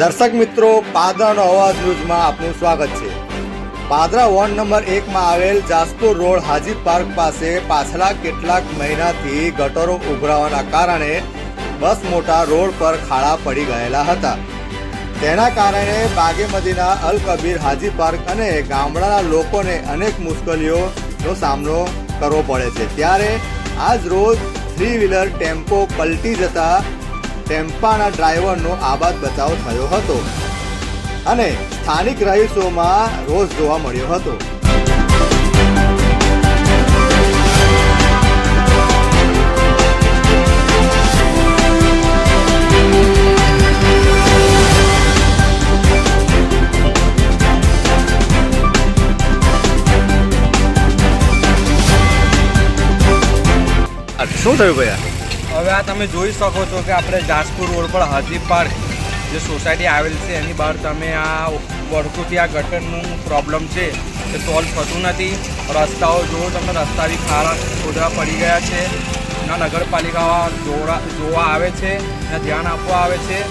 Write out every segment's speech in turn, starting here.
દર્શક મિત્રો, પાદરાનો અવાજ ન્યૂઝમાં આપનું સ્વાગત છે. પાદરા વોર્ડ નંબર એકમાં આવેલ જાસપુર રોડ હાજી પાર્ક પાસે પાછલા કેટલાક મહિનાથી ગટરો ઉભરાવાના કારણે બસ મોટા રોડ પર ખાડા પડી ગયેલા હતા. તેના કારણે બાગેમતીના અલ કબીર હાજી પાર્ક અને ગામડાના લોકોને અનેક મુશ્કેલીઓનો સામનો કરવો પડે છે. ત્યારે આજ રોજ થ્રી વ્હીલર ટેમ્પો પલટી જતા ટેમ્પાના ડ્રાઈવરનો આબાદ બચાવ થયો હતો અને સ્થાનિક રહીશોમાં રોષ જોવા મળ્યો હતો. શું થયું ભાઈ હવે આ તમે જોઈ શકો છો કે આપણે જાસપુર રોડ પર હાજી પાર્ક જે સોસાયટી આવેલ છે, એની બહાર તમે આ વર્ષોથી આ ગટરનું પ્રોબ્લેમ છે એ સોલ્વ થતું નથી. રસ્તાઓ જુઓ તમે, રસ્તા બી ખારા ખોદરા પડી ગયા છે. ના નગરપાલિકા જોવા જોવા આવે છે, ના ધ્યાન આપવા આવે છે.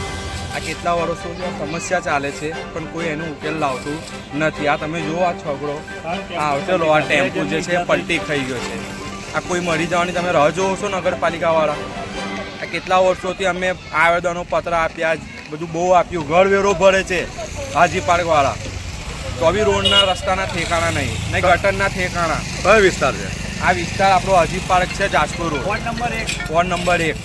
આ કેટલા વર્ષોથી સમસ્યા ચાલે છે, પણ કોઈ એનો ઉકેલ લાવતું નથી. આ તમે જુઓ આ છોકરો આ આવતેલો આ ટેમ્પો જે છે પલટી ખાઈ ગયો છે. આ કોઈ મરી જવાની તમે રાહ જોવો છો નગરપાલિકાવાળા? આ કેટલા વર્ષોથી અમે આવેદનો પત્ર આપ્યા બધું બહુ આપ્યું ઘર વેરો ભરે છે હાજી પાર્કવાળા. તો બી રોડના રસ્તાના ઠેકાણા નહીં નહીં ગટરના ઠેકાણા. કયો વિસ્તાર છે? આ વિસ્તાર આપણો હાજી પાર્ક છે જાજપુર રોડ. વોર્ડ નંબર એક. વોર્ડ નંબર એક.